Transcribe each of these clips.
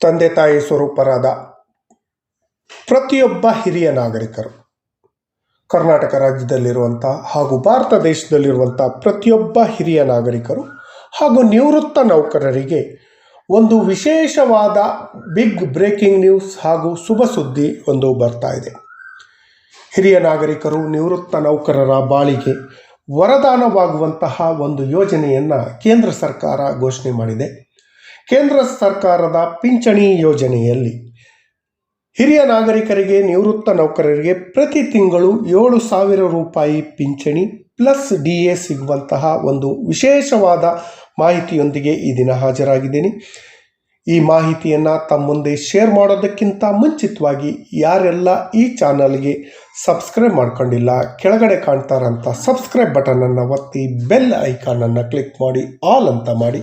ತಂದೆ ತಾಯಿ ಸ್ವರೂಪರಾದ ಪ್ರತಿಯೊಬ್ಬ ಹಿರಿಯ ನಾಗರಿಕರು. ಕರ್ನಾಟಕ ರಾಜ್ಯದಲ್ಲಿರುವಂಥ ಹಾಗೂ ಭಾರತ ದೇಶದಲ್ಲಿರುವಂಥ ಪ್ರತಿಯೊಬ್ಬ ಹಿರಿಯ ನಾಗರಿಕರು ಹಾಗೂ ನಿವೃತ್ತ ನೌಕರರಿಗೆ ಒಂದು ವಿಶೇಷವಾದ ಬಿಗ್ ಬ್ರೇಕಿಂಗ್ ನ್ಯೂಸ್ ಹಾಗೂ ಶುಭ ಸುದ್ದಿ ಒಂದು ಬರ್ತಾ ಇದೆ. ಹಿರಿಯ ನಾಗರಿಕರು ನಿವೃತ್ತ ನೌಕರರ ಬಾಳಿಗೆ ವರದಾನವಾಗುವಂತಹ ಒಂದು ಯೋಜನೆಯನ್ನು ಕೇಂದ್ರ ಸರ್ಕಾರ ಘೋಷಣೆ ಮಾಡಿದೆ. ಕೇಂದ್ರ ಸರ್ಕಾರದ ಪಿಂಚಣಿ ಯೋಜನೆಯಲ್ಲಿ ಹಿರಿಯ ನಾಗರಿಕರಿಗೆ ನಿವೃತ್ತ ನೌಕರರಿಗೆ ಪ್ರತಿ ತಿಂಗಳು ಏಳು ಸಾವಿರ ರೂಪಾಯಿ ಪಿಂಚಣಿ ಪ್ಲಸ್ ಡಿ ಎ ಸಿಗುವಂತಹ ಒಂದು ವಿಶೇಷವಾದ ಮಾಹಿತಿಯೊಂದಿಗೆ ಈ ದಿನ ಹಾಜರಾಗಿದ್ದೀನಿ. ಈ ಮಾಹಿತಿಯನ್ನು ತಮ್ಮ ಮುಂದೆ ಶೇರ್ ಮಾಡೋದಕ್ಕಿಂತ ಮುಂಚಿತವಾಗಿ ಯಾರೆಲ್ಲ ಈ ಚಾನಲ್ಗೆ ಸಬ್ಸ್ಕ್ರೈಬ್ ಮಾಡ್ಕೊಂಡಿಲ್ಲ, ಕೆಳಗಡೆ ಕಾಣ್ತಾರಂಥ ಸಬ್ಸ್ಕ್ರೈಬ್ ಬಟನನ್ನು ಒತ್ತಿ ಬೆಲ್ ಐಕಾನನ್ನು ಕ್ಲಿಕ್ ಮಾಡಿ ಆಲ್ ಅಂತ ಮಾಡಿ,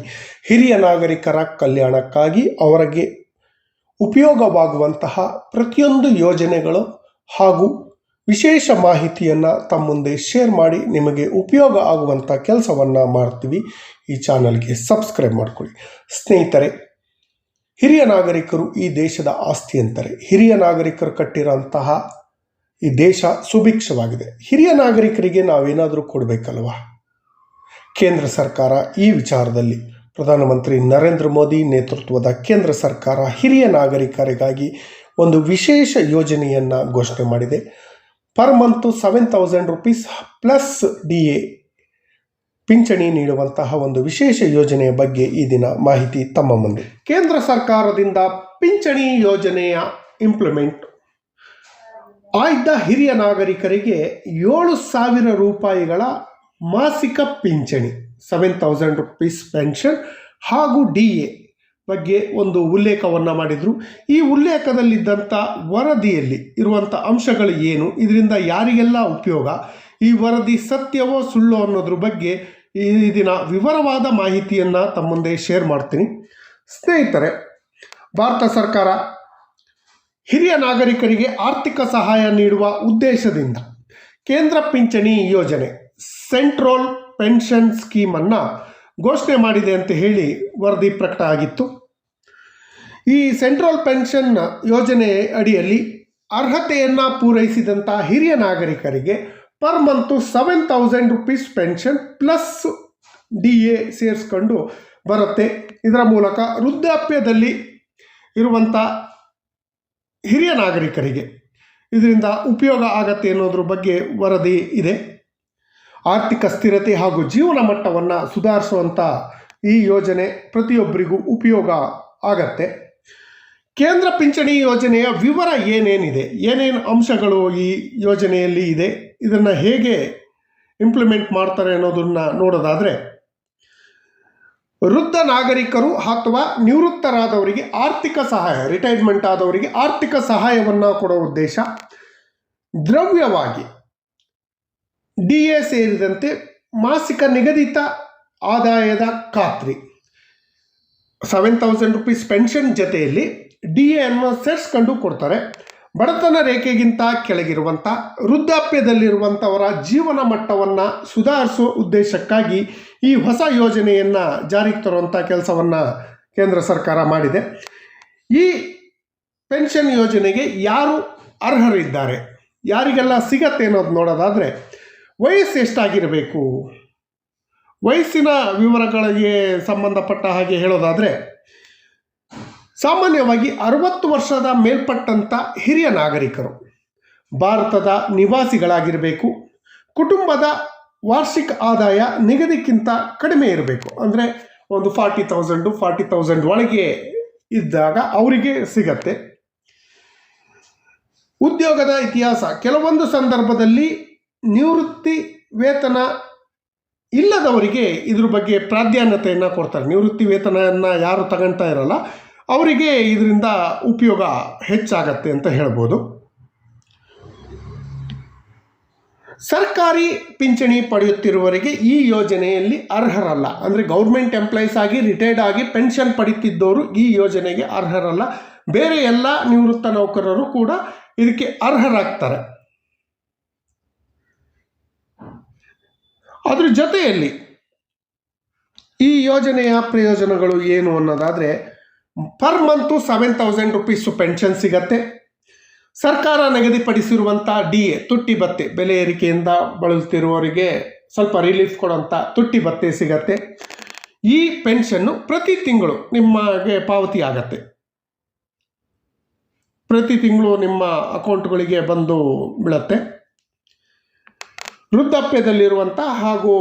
ಹಿರಿಯ ನಾಗರಿಕರ ಕಲ್ಯಾಣಕ್ಕಾಗಿ ಅವರಿಗೆ ಉಪಯೋಗವಾಗುವಂತಹ ಪ್ರತಿಯೊಂದು ಯೋಜನೆಗಳು ಹಾಗೂ ವಿಶೇಷ ಮಾಹಿತಿಯನ್ನು ತಮ್ಮ ಮುಂದೆ ಶೇರ್ ಮಾಡಿ ನಿಮಗೆ ಉಪಯೋಗ ಆಗುವಂಥ ಕೆಲಸವನ್ನು ಮಾಡ್ತೀವಿ. ಈ ಚಾನಲ್ಗೆ ಸಬ್ಸ್ಕ್ರೈಬ್ ಮಾಡಿಕೊಳ್ಳಿ. ಸ್ನೇಹಿತರೆ ಹಿರಿಯ ನಾಗರಿಕರು ಈ ದೇಶದ ಆಸ್ತಿ ಅಂತಾರೆ. ಹಿರಿಯ ನಾಗರಿಕರು ಕಟ್ಟಿರೋಂತಹ ಈ ದೇಶ ಸುಭಿಕ್ಷವಾಗಿದೆ. ಹಿರಿಯ ನಾಗರಿಕರಿಗೆ ನಾವೇನಾದರೂ ಕೊಡಬೇಕಲ್ವಾ? ಕೇಂದ್ರ ಸರ್ಕಾರ ಈ ವಿಚಾರದಲ್ಲಿ ಪ್ರಧಾನಮಂತ್ರಿ ನರೇಂದ್ರ ಮೋದಿ ನೇತೃತ್ವದ ಕೇಂದ್ರ ಸರ್ಕಾರ ಹಿರಿಯ ನಾಗರಿಕರಿಗಾಗಿ ಒಂದು ವಿಶೇಷ ಯೋಜನೆಯನ್ನು ಘೋಷಣೆ ಮಾಡಿದೆ. Per month seven thousand rupees plus D A ಪಿಂಚಣಿ ನೀಡುವಂತಹ ಒಂದು ವಿಶೇಷ ಯೋಜನೆಯ ಬಗ್ಗೆ ಈ ದಿನ ಮಾಹಿತಿ ತಮ್ಮ ಮುಂದೆ. ಕೇಂದ್ರ ಸರ್ಕಾರದಿಂದ ಪಿಂಚಣಿ ಯೋಜನೆಯ ಇಂಪ್ಲಿಮೆಂಟ್ ಆಯ್ದ ಹಿರಿಯ ನಾಗರಿಕರಿಗೆ ಏಳು ಸಾವಿರ ರೂಪಾಯಿಗಳ ಮಾಸಿಕ ಪಿಂಚಣಿ ಸೆವೆನ್ ತೌಸಂಡ್ ರುಪೀಸ್ ಪೆನ್ಷನ್ ಹಾಗೂ ಡಿ ಎ ಬಗ್ಗೆ ಒಂದು ಉಲ್ಲೇಖವನ್ನು ಮಾಡಿದರು. ಈ ಉಲ್ಲೇಖದಲ್ಲಿದ್ದಂಥ ವರದಿಯಲ್ಲಿ ಇರುವಂಥ ಅಂಶಗಳು ಏನು? ಇದರಿಂದ ಯಾರಿಗೆಲ್ಲ ಉಪಯೋಗ? ಈ ವರದಿ ಸತ್ಯವೋ ಸುಳ್ಳೋ ಅನ್ನೋದ್ರ ಬಗ್ಗೆ ಈ ದಿನ ವಿವರವಾದ ಮಾಹಿತಿಯನ್ನು ತಮ್ಮ ಮುಂದೆ ಶೇರ್ ಮಾಡ್ತೀನಿ. ಸ್ನೇಹಿತರೆ, ಭಾರತ ಸರ್ಕಾರ ಹಿರಿಯ ನಾಗರಿಕರಿಗೆ ಆರ್ಥಿಕ ಸಹಾಯ ನೀಡುವ ಉದ್ದೇಶದಿಂದ ಕೇಂದ್ರ ಪಿಂಚಣಿ ಯೋಜನೆ, ಸೆಂಟ್ರಲ್ ಪೆನ್ಷನ್ ಸ್ಕೀಮನ್ನು ಘೋಷಣೆ ಮಾಡಿದೆ ಅಂತ ಹೇಳಿ ವರದಿ ಪ್ರಕಟ ಆಗಿತ್ತು. ಈ ಸೆಂಟ್ರಲ್ ಪೆನ್ಷನ್ ಯೋಜನೆ ಅಡಿಯಲ್ಲಿ ಅರ್ಹತೆಯನ್ನು ಪೂರೈಸಿದಂಥ ಹಿರಿಯ ನಾಗರಿಕರಿಗೆ per month seven thousand rupees pension plus D A ಸೇರಿಸ್ಕೊಂಡು ಬರುತ್ತೆ. ಇದರ ಮೂಲಕ ವೃದ್ಧಾಪ್ಯದಲ್ಲಿ ಇರುವಂಥ ಹಿರಿಯ ನಾಗರಿಕರಿಗೆ ಇದರಿಂದ ಉಪಯೋಗ ಆಗತ್ತೆ ಅನ್ನೋದ್ರ ಬಗ್ಗೆ ವರದಿ ಇದೆ. ಆರ್ಥಿಕ ಸ್ಥಿರತೆ ಹಾಗೂ ಜೀವನ ಮಟ್ಟವನ್ನು ಸುಧಾರಿಸುವಂಥ ಈ ಯೋಜನೆ ಪ್ರತಿಯೊಬ್ಬರಿಗೂ ಉಪಯೋಗ ಆಗತ್ತೆ. ಕೇಂದ್ರ ಪಿಂಚಣಿ ಯೋಜನೆಯ ವಿವರ ಏನೇನಿದೆ? ಏನೇನು ಅಂಶಗಳು ಈ ಯೋಜನೆಯಲ್ಲಿ ಇದೆ? ಇದನ್ನು ಹೇಗೆ ಇಂಪ್ಲಿಮೆಂಟ್ ಮಾಡ್ತಾರೆ ಅನ್ನೋದನ್ನು ನೋಡೋದಾದರೆ, ವೃದ್ಧ ನಾಗರಿಕರು ಅಥವಾ ನಿವೃತ್ತರಾದವರಿಗೆ ಆರ್ಥಿಕ ಸಹಾಯ ರಿಟೈರ್ಮೆಂಟ್ ಆದವರಿಗೆ ಆರ್ಥಿಕ ಸಹಾಯವನ್ನು ಕೊಡೋ ಉದ್ದೇಶ, ದ್ರವ್ಯವಾಗಿ ಡಿ ಎ ಸೇರಿದಂತೆ ಮಾಸಿಕ ನಿಗದಿತ ಆದಾಯದ ಖಾತ್ರಿ. ಸೆವೆನ್ ತೌಸಂಡ್ ರುಪೀಸ್ ಪೆನ್ಷನ್ ಜೊತೆಯಲ್ಲಿ ಡಿ ಎನ್ನು ಸೇರಿಸ್ಕೊಂಡು ಕೊಡ್ತಾರೆ. ಬಡತನ ರೇಖೆಗಿಂತ ಕೆಳಗಿರುವಂಥ ವೃದ್ಧಾಪ್ಯದಲ್ಲಿರುವಂಥವರ ಜೀವನ ಮಟ್ಟವನ್ನು ಸುಧಾರಿಸುವ ಉದ್ದೇಶಕ್ಕಾಗಿ ಈ ಹೊಸ ಯೋಜನೆಯನ್ನು ಜಾರಿಗೆ ತರುವಂಥ ಕೆಲಸವನ್ನು ಕೇಂದ್ರ ಸರ್ಕಾರ ಮಾಡಿದೆ. ಈ ಪೆನ್ಷನ್ ಯೋಜನೆಗೆ ಯಾರು ಅರ್ಹರಿದ್ದಾರೆ ಯಾರಿಗೆಲ್ಲ ಸಿಗತ್ತೆ ಅನ್ನೋದು ನೋಡೋದಾದರೆ, ವಯಸ್ಸು ಎಷ್ಟಾಗಿರಬೇಕು? ವಯಸ್ಸಿನ ವಿವರಗಳಿಗೆ ಸಂಬಂಧಪಟ್ಟ ಹಾಗೆ ಹೇಳೋದಾದರೆ ಸಾಮಾನ್ಯವಾಗಿ ಅರವತ್ತು ವರ್ಷದ ಮೇಲ್ಪಟ್ಟಂಥ ಹಿರಿಯ ನಾಗರಿಕರು. ಭಾರತದ ನಿವಾಸಿಗಳಾಗಿರಬೇಕು, ಕುಟುಂಬದ ವಾರ್ಷಿಕ ಆದಾಯ ನಿಗದಿಕ್ಕಿಂತ ಕಡಿಮೆ ಇರಬೇಕು. ಅಂದರೆ ಒಂದು ಫಾರ್ಟಿ ತೌಸಂಡು ಫಾರ್ಟಿ ತೌಸಂಡ್ ಒಳಗೆ ಇದ್ದಾಗ ಅವರಿಗೆ ಸಿಗತ್ತೆ. ಉದ್ಯೋಗದ ಇತಿಹಾಸ, ಕೆಲವೊಂದು ಸಂದರ್ಭದಲ್ಲಿ ನಿವೃತ್ತಿ ವೇತನ ಇಲ್ಲದವರಿಗೆ ಇದ್ರ ಬಗ್ಗೆ ಪ್ರಾಧಾನ್ಯತೆಯನ್ನು ಕೊಡ್ತಾರೆ. ನಿವೃತ್ತಿ ವೇತನವನ್ನು ಯಾರು ತಗೊಳ್ತಾ ಇರಲ್ಲ ಅವರಿಗೆ ಇದರಿಂದ ಉಪಯೋಗ ಹೆಚ್ಚಾಗತ್ತೆ ಅಂತ ಹೇಳ್ಬೋದು. ಸರ್ಕಾರಿ ಪಿಂಚಣಿ ಪಡೆಯುತ್ತಿರುವವರಿಗೆ ಈ ಯೋಜನೆಯಲ್ಲಿ ಅರ್ಹರಲ್ಲ. ಅಂದರೆ ಗೌರ್ಮೆಂಟ್ ಎಂಪ್ಲಾಯೀಸ್ ಆಗಿ ರಿಟೈರ್ಡ್ ಆಗಿ ಪೆನ್ಷನ್ ಪಡೀತಿದ್ದವರು ಈ ಯೋಜನೆಗೆ ಅರ್ಹರಲ್ಲ. ಬೇರೆ ಎಲ್ಲ ನಿವೃತ್ತ ನೌಕರರು ಕೂಡ ಇದಕ್ಕೆ ಅರ್ಹರಾಗ್ತಾರೆ. ಅದ್ರ ಜೊತೆಯಲ್ಲಿ ಈ ಯೋಜನೆಯ ಪ್ರಯೋಜನಗಳು ಏನು ಅನ್ನೋದಾದರೆ per month seven thousand rupees pension ಸಿಗತ್ತೆ ಸರ್ಕಾರ ನಿಗದಿಪಡಿಸಿರುವಂಥ ಡಿ ಎ ತುಟ್ಟಿ ಭತ್ತೆ ಬೆಲೆ ಏರಿಕೆಯಿಂದ ಬಳಲುತ್ತಿರುವವರಿಗೆ ಸ್ವಲ್ಪ ರಿಲೀಫ್ ಕೊಡುವಂಥ ತುಟ್ಟಿ ಭತ್ತೆ ಸಿಗತ್ತೆ. ಈ ಪೆನ್ಷನ್ನು ಪ್ರತಿ ತಿಂಗಳು ನಿಮಗೆ ಪಾವತಿ ಆಗತ್ತೆ. ಪ್ರತಿ ತಿಂಗಳು ನಿಮ್ಮ ಅಕೌಂಟ್ಗಳಿಗೆ ಬಂದು ಬೀಳತ್ತೆ. ವೃದ್ಧಾಪ್ಯದಲ್ಲಿರುವಂಥ ಹಾಗೂ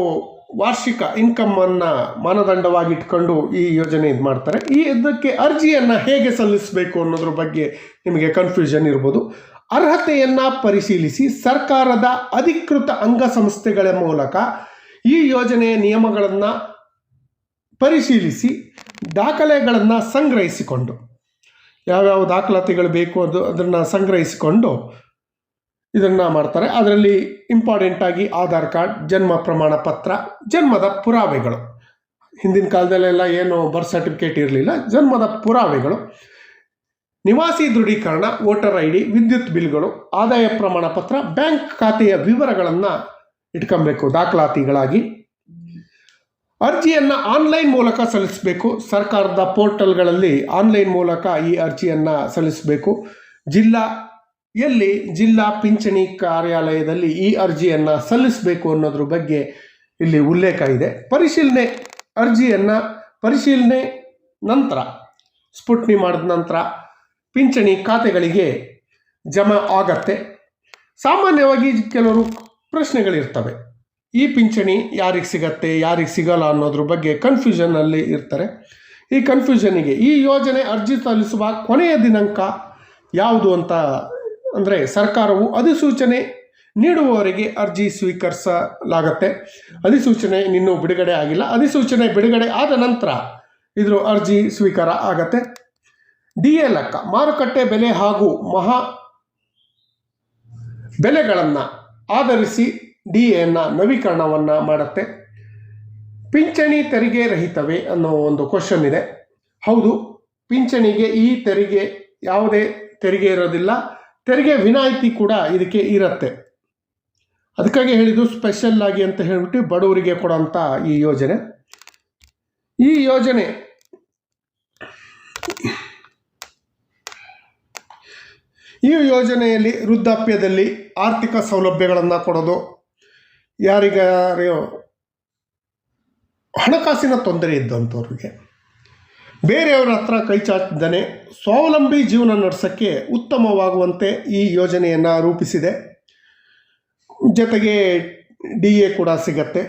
ವಾರ್ಷಿಕ ಇನ್ಕಮನ್ನು ಮಾನದಂಡವಾಗಿ ಇಟ್ಕೊಂಡು ಈ ಯೋಜನೆ ಇದು ಮಾಡ್ತಾರೆ. ಈ ಇದಕ್ಕೆ ಅರ್ಜಿಯನ್ನು ಹೇಗೆ ಸಲ್ಲಿಸಬೇಕು ಅನ್ನೋದ್ರ ಬಗ್ಗೆ ನಿಮಗೆ ಕನ್ಫ್ಯೂಷನ್ ಇರ್ಬೋದು. ಅರ್ಹತೆಯನ್ನು ಪರಿಶೀಲಿಸಿ ಸರ್ಕಾರದ ಅಧಿಕೃತ ಅಂಗಸಂಸ್ಥೆಗಳ ಮೂಲಕ ಈ ಯೋಜನೆಯ ನಿಯಮಗಳನ್ನು ಪರಿಶೀಲಿಸಿ ದಾಖಲೆಗಳನ್ನು ಸಂಗ್ರಹಿಸಿಕೊಂಡು. ಯಾವ್ಯಾವ ದಾಖಲಾತಿಗಳು ಬೇಕು ಅದು ಅದನ್ನು ಸಂಗ್ರಹಿಸಿಕೊಂಡು ಇದನ್ನು ಮಾಡ್ತಾರೆ. ಅದರಲ್ಲಿ ಇಂಪಾರ್ಟೆಂಟಾಗಿ ಆಧಾರ್ ಕಾರ್ಡ್, ಜನ್ಮ ಪ್ರಮಾಣ ಪತ್ರ, ಜನ್ಮದ ಪುರಾವೆಗಳು. ಹಿಂದಿನ ಕಾಲದಲ್ಲೆಲ್ಲ ಏನು ಬರ್ತ್ ಸರ್ಟಿಫಿಕೇಟ್ ಇರಲಿಲ್ಲ, ಜನ್ಮದ ಪುರಾವೆಗಳು. ನಿವಾಸಿ ದೃಢೀಕರಣ ವೋಟರ್ ಐ ಡಿ ವಿದ್ಯುತ್ ಬಿಲ್ಗಳು, ಆದಾಯ ಪ್ರಮಾಣ ಪತ್ರ ಬ್ಯಾಂಕ್ ಖಾತೆಯ ವಿವರಗಳನ್ನು ಇಟ್ಕೊಬೇಕು, ದಾಖಲಾತಿಗಳಾಗಿ. ಅರ್ಜಿಯನ್ನು ಆನ್ಲೈನ್ ಮೂಲಕ ಸಲ್ಲಿಸಬೇಕು. ಸರ್ಕಾರದ ಪೋರ್ಟಲ್ಗಳಲ್ಲಿ ಆನ್ಲೈನ್ ಮೂಲಕ ಈ ಅರ್ಜಿಯನ್ನು ಸಲ್ಲಿಸಬೇಕು. ಜಿಲ್ಲಾ ಎಲ್ಲಿ ಜಿಲ್ಲಾ ಪಿಂಚಣಿ ಕಾರ್ಯಾಲಯದಲ್ಲಿ ಈ ಅರ್ಜಿಯನ್ನು ಸಲ್ಲಿಸಬೇಕು ಅನ್ನೋದ್ರ ಬಗ್ಗೆ ಇಲ್ಲಿ ಉಲ್ಲೇಖ ಇದೆ. ಪರಿಶೀಲನೆ ಅರ್ಜಿಯನ್ನು ಪರಿಶೀಲನೆ ನಂತರ, ಸ್ಪುಟ್ನಿ ಮಾಡಿದ ನಂತರ ಪಿಂಚಣಿ ಖಾತೆಗಳಿಗೆ ಜಮಾ ಆಗತ್ತೆ. ಸಾಮಾನ್ಯವಾಗಿ ಕೆಲವರು ಪ್ರಶ್ನೆಗಳಿರ್ತವೆ. ಈ ಪಿಂಚಣಿ ಯಾರಿಗೆ ಸಿಗತ್ತೆ, ಯಾರಿಗೆ ಸಿಗಲ್ಲ ಅನ್ನೋದ್ರ ಬಗ್ಗೆ ಕನ್ಫ್ಯೂಷನಲ್ಲಿ ಇರ್ತಾರೆ. ಈ ಕನ್ಫ್ಯೂಷನಿಗೆ ಈ ಯೋಜನೆ ಅರ್ಜಿ ಸಲ್ಲಿಸುವ ಕೊನೆಯ ದಿನಾಂಕ ಯಾವುದು ಅಂತ ಅಂದರೆ ಸರ್ಕಾರವು ಅಧಿಸೂಚನೆ ನೀಡುವವರೆಗೆ ಅರ್ಜಿ ಸ್ವೀಕರಿಸಲಾಗತ್ತೆ. ಅಧಿಸೂಚನೆ ಇನ್ನೂ ಬಿಡುಗಡೆ ಆಗಿಲ್ಲ. ಅಧಿಸೂಚನೆ ಬಿಡುಗಡೆ ಆದ ನಂತರ ಇದರ ಅರ್ಜಿ ಸ್ವೀಕಾರ ಆಗತ್ತೆ. ಡಿ ಎ ಲೆಕ್ಕ, ಮಾರುಕಟ್ಟೆ ಬೆಲೆ ಹಾಗೂ ಮಹಾ ಬೆಲೆಗಳನ್ನು ಆಧರಿಸಿ ಡಿ ಎನ್ನ ನವೀಕರಣವನ್ನು ಮಾಡುತ್ತೆ. ಪಿಂಚಣಿ ತೆರಿಗೆ ರಹಿತವೇ ಅನ್ನೋ ಒಂದು ಕ್ವಶನ್ ಇದೆ. ಹೌದು, ಪಿಂಚಣಿಗೆ ಈ ತೆರಿಗೆ ಯಾವುದೇ ತೆರಿಗೆ ಇರೋದಿಲ್ಲ. ತೆರಿಗೆ ವಿನಾಯಿತಿ ಕೂಡ ಇದಕ್ಕೆ ಇರುತ್ತೆ. ಅದಕ್ಕಾಗಿ ಹೇಳಿದ್ದು ಸ್ಪೆಷಲ್ ಆಗಿ ಅಂತ ಹೇಳಿಬಿಟ್ಟು ಬಡವರಿಗೆ ಕೊಡೋಂಥ ಈ ಯೋಜನೆ. ಈ ಯೋಜನೆ ಈ ಯೋಜನೆಯಲ್ಲಿ ವೃದ್ಧಾಪ್ಯದಲ್ಲಿ ಆರ್ಥಿಕ ಸೌಲಭ್ಯಗಳನ್ನು ಕೊಡೋದು. ಯಾರಿಗಾರು ಹಣಕಾಸಿನ ತೊಂದರೆ ಇದ್ದಂಥವ್ರಿಗೆ. ಬೇರೆಯವರ ಹತ್ರ ಕೈ ಚಾಚಿದ್ದಾನೆ. ಸ್ವಾವಲಂಬಿ ಜೀವನ ನಡೆಸೋಕ್ಕೆ ಉತ್ತಮವಾಗುವಂತೆ ಈ ಯೋಜನೆಯನ್ನು ರೂಪಿಸಿದೆ. ಜೊತೆಗೆ ಡಿ ಎ ಕೂಡ ಸಿಗತ್ತೆ.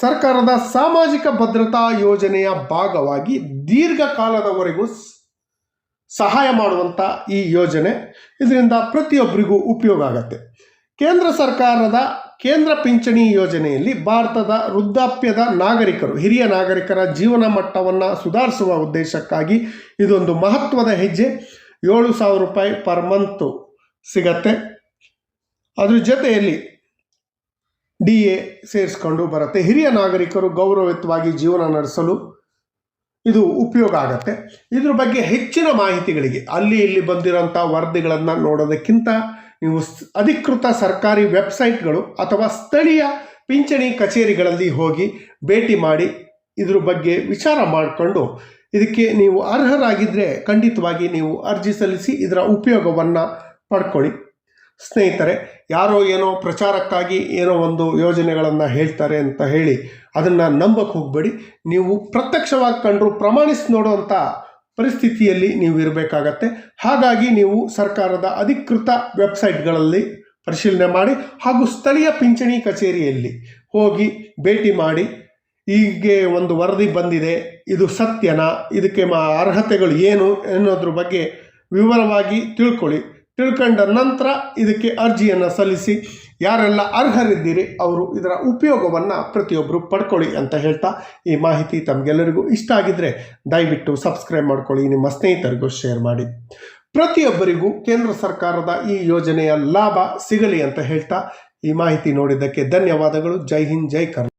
ಸರ್ಕಾರದ ಸಾಮಾಜಿಕ ಭದ್ರತಾ ಯೋಜನೆಯ ಭಾಗವಾಗಿ ದೀರ್ಘಕಾಲದವರೆಗೂ ಸಹಾಯ ಮಾಡುವಂಥ ಈ ಯೋಜನೆ. ಇದರಿಂದ ಪ್ರತಿಯೊಬ್ಬರಿಗೂ ಉಪಯೋಗ ಆಗುತ್ತೆ. ಕೇಂದ್ರ ಸರ್ಕಾರದ ಕೇಂದ್ರ ಪಿಂಚಣಿ ಯೋಜನೆಯಲ್ಲಿ ಭಾರತದ ವೃದ್ಧಾಪ್ಯದ ನಾಗರಿಕರು, ಹಿರಿಯ ನಾಗರಿಕರ ಜೀವನ ಮಟ್ಟವನ್ನು ಸುಧಾರಿಸುವ ಉದ್ದೇಶಕ್ಕಾಗಿ ಇದೊಂದು ಮಹತ್ವದ ಹೆಜ್ಜೆ. ಏಳು ಸಾವಿರ ರೂಪಾಯಿ ಪರ್ ಮಂತು ಸಿಗತ್ತೆ. ಅದ್ರ ಜೊತೆಯಲ್ಲಿ ಡಿ ಎ ಸೇರಿಸ್ಕೊಂಡು ಬರುತ್ತೆ. ಹಿರಿಯ ನಾಗರಿಕರು ಗೌರವಯುತವಾಗಿ ಜೀವನ ನಡೆಸಲು ಇದು ಉಪಯೋಗ ಆಗತ್ತೆ. ಇದ್ರ ಬಗ್ಗೆ ಹೆಚ್ಚಿನ ಮಾಹಿತಿಗಳಿಗೆ ಅಲ್ಲಿ ಇಲ್ಲಿ ಬಂದಿರೋಂಥ ವರದಿಗಳನ್ನು ನೋಡೋದಕ್ಕಿಂತ ನೀವು ಅಧಿಕೃತ ಸರ್ಕಾರಿ ವೆಬ್ಸೈಟ್ಗಳು ಅಥವಾ ಸ್ಥಳೀಯ ಪಿಂಚಣಿ ಕಚೇರಿಗಳಲ್ಲಿ ಹೋಗಿ ಭೇಟಿ ಮಾಡಿ ಇದ್ರ ಬಗ್ಗೆ ವಿಚಾರ ಮಾಡಿಕೊಂಡು ಇದಕ್ಕೆ ನೀವು ಅರ್ಹರಾಗಿದ್ದರೆ ಖಂಡಿತವಾಗಿ ನೀವು ಅರ್ಜಿ ಸಲ್ಲಿಸಿ ಇದರ ಉಪಯೋಗವನ್ನು ಪಡ್ಕೊಳ್ಳಿ. ಸ್ನೇಹಿತರೆ, ಯಾರೋ ಏನೋ ಪ್ರಚಾರಕ್ಕಾಗಿ ಏನೋ ಒಂದು ಯೋಜನೆಗಳನ್ನು ಹೇಳ್ತಾರೆ ಅಂತ ಹೇಳಿ ಅದನ್ನು ನಂಬಕ್ಕೆ ಹೋಗಬೇಡಿ. ನೀವು ಪ್ರತ್ಯಕ್ಷವಾಗಿ ಕಂಡು ಪ್ರಮಾಣಿಸಿ ನೋಡುವಂಥ ಪರಿಸ್ಥಿತಿಯಲ್ಲಿ ನೀವು ಇರಬೇಕಾಗತ್ತೆ. ಹಾಗಾಗಿ ನೀವು ಸರ್ಕಾರದ ಅಧಿಕೃತ ವೆಬ್ಸೈಟ್ಗಳಲ್ಲಿ ಪರಿಶೀಲನೆ ಮಾಡಿ ಹಾಗೂ ಸ್ಥಳೀಯ ಪಿಂಚಣಿ ಕಚೇರಿಯಲ್ಲಿ ಹೋಗಿ ಭೇಟಿ ಮಾಡಿ, ಹೀಗೆ ಒಂದು ವರದಿ ಬಂದಿದೆ, ಇದು ಸತ್ಯನಾ, ಇದಕ್ಕೆ ಮಾ ಅರ್ಹತೆಗಳು ಏನು ಅನ್ನೋದ್ರ ಬಗ್ಗೆ ವಿವರವಾಗಿ ತಿಳ್ಕೊಳ್ಳಿ. ತಿಳ್ಕೊಂಡ ನಂತರ ಇದಕ್ಕೆ ಅರ್ಜಿಯನ್ನು ಸಲ್ಲಿಸಿ, ಯಾರೆಲ್ಲ ಅರ್ಹರಿದ್ದೀರಿ ಅವರು ಇದರ ಉಪಯೋಗವನ್ನು ಪ್ರತಿಯೊಬ್ಬರು ಪಡ್ಕೊಳ್ಳಿ ಅಂತ ಹೇಳ್ತಾ ಈ ಮಾಹಿತಿ ತಮಗೆಲ್ಲರಿಗೂ ಇಷ್ಟ ಆಗಿದ್ದರೆ ದಯವಿಟ್ಟು ಸಬ್ಸ್ಕ್ರೈಬ್ ಮಾಡ್ಕೊಳ್ಳಿ, ನಿಮ್ಮ ಸ್ನೇಹಿತರಿಗೂ ಶೇರ್ ಮಾಡಿ. ಪ್ರತಿಯೊಬ್ಬರಿಗೂ ಕೇಂದ್ರ ಸರ್ಕಾರದ ಈ ಯೋಜನೆಯ ಲಾಭ ಸಿಗಲಿ ಅಂತ ಹೇಳ್ತಾ ಈ ಮಾಹಿತಿ ನೋಡಿದ್ದಕ್ಕೆ ಧನ್ಯವಾದಗಳು. ಜೈ ಹಿಂದ್, ಜೈ ಕರ್ನಾಟಕ.